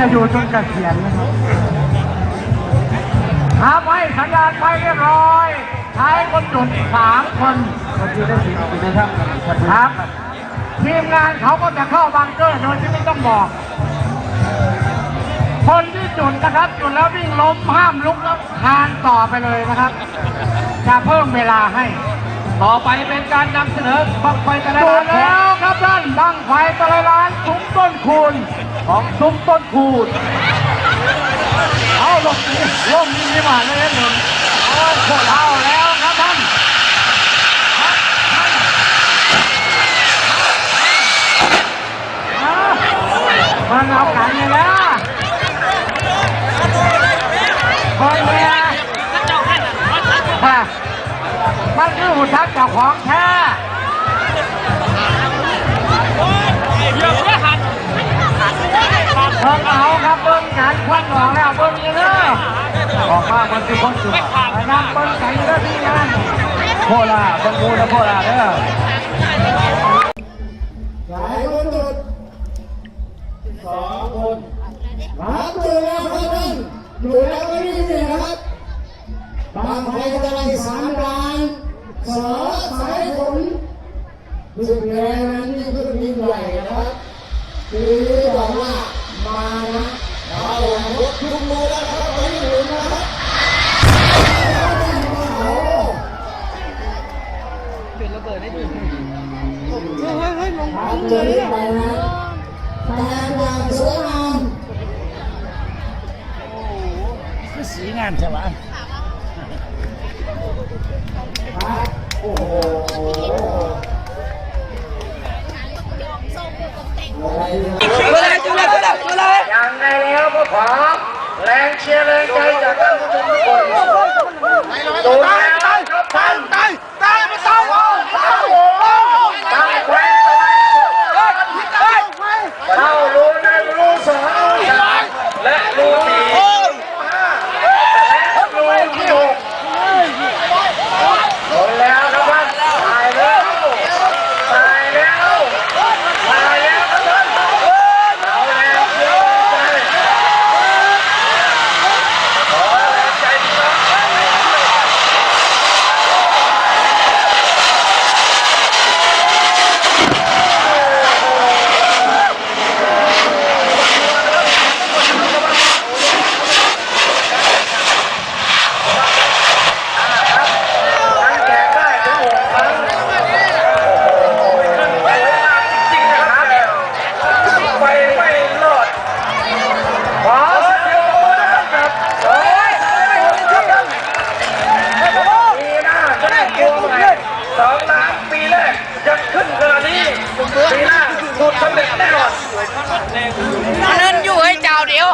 จะอยู่จนเกษียณนะครับครับให้สัญญาณไปเรียบร้อยใช้คนจุดสามคนคนที่ได้สิบนะครับครับ ทีมงานเขาก็จะเข้าบังเกอร์โดยที่ไม่ต้องบอก คนที่จุดนะครับ จุดแล้ววิ่งล้มห้ามลุกแล้วทานต่อไปเลยนะครับ จะเพิ่มเวลาให้ ต่อไปเป็นการนำเสนอบังไฟแต่ละจุร้าดนนะคแล้รับวครับท่านบังไฟตะไลล้านซุ้มต้นคูณ ของซุ้มต้นคูณเอาลงนี่ลงนี่นี่มาเลยหนึ่งโอ้ยพวกเราแล้วครับท่านมันเอากันเลยนะคนเนี่ยมันคือหุ่นทักเจ้าของแท้ ออกแล้วเบิ่งอยู่เด้ออกมามันคือคนสุดนั่งเบิ่งกันอยู่เด้อพี่งานโคราบังมูนะโคราเด้อหลายคนจุดสองคนครับจุดแล้วครับท่านจุดแล้วก็นี่เลยนะครับบางไฟตะไลสามล้านสอสายฝนจุดแรงนั้นนี่คือ ทางเดินไปนะแต่อย่างสวยงามสีงานใช่ไหมครับโอ้โหอะไรเนี่ยจุดเลยจุดเลยจุดเลยจุดเลยอย่างไรแล้วก็ขอแรงเชียร์แรงใจจากท่านผู้ชมทุกคนดูแล้วครับท่านตายตายไม่ต้องตั้งไว้เข้ารูหนึ่งรูสองและรูสี่และรูที่หกหมดแล้วครับท่านตายแล้วตายแล้วตายแล้วครับท่านเอาแรงเชียร์แรงใจขอแรงใจพี่น้อง ทั้งแจกได้ถึงหกครั้งโอ้โหขึ้นไปมากจริงๆนะครับไปไม่รอดขอเสียงปรบมือนะครับกับโอ้ยครับท่านปีหน้าจะได้ตัวใหม่สองล้านปีแรกยังขึ้นขนาดนี้ ปีหน้าสุดสำเร็จแน่นอน เล่นอยู่ให้เจ้าเดียว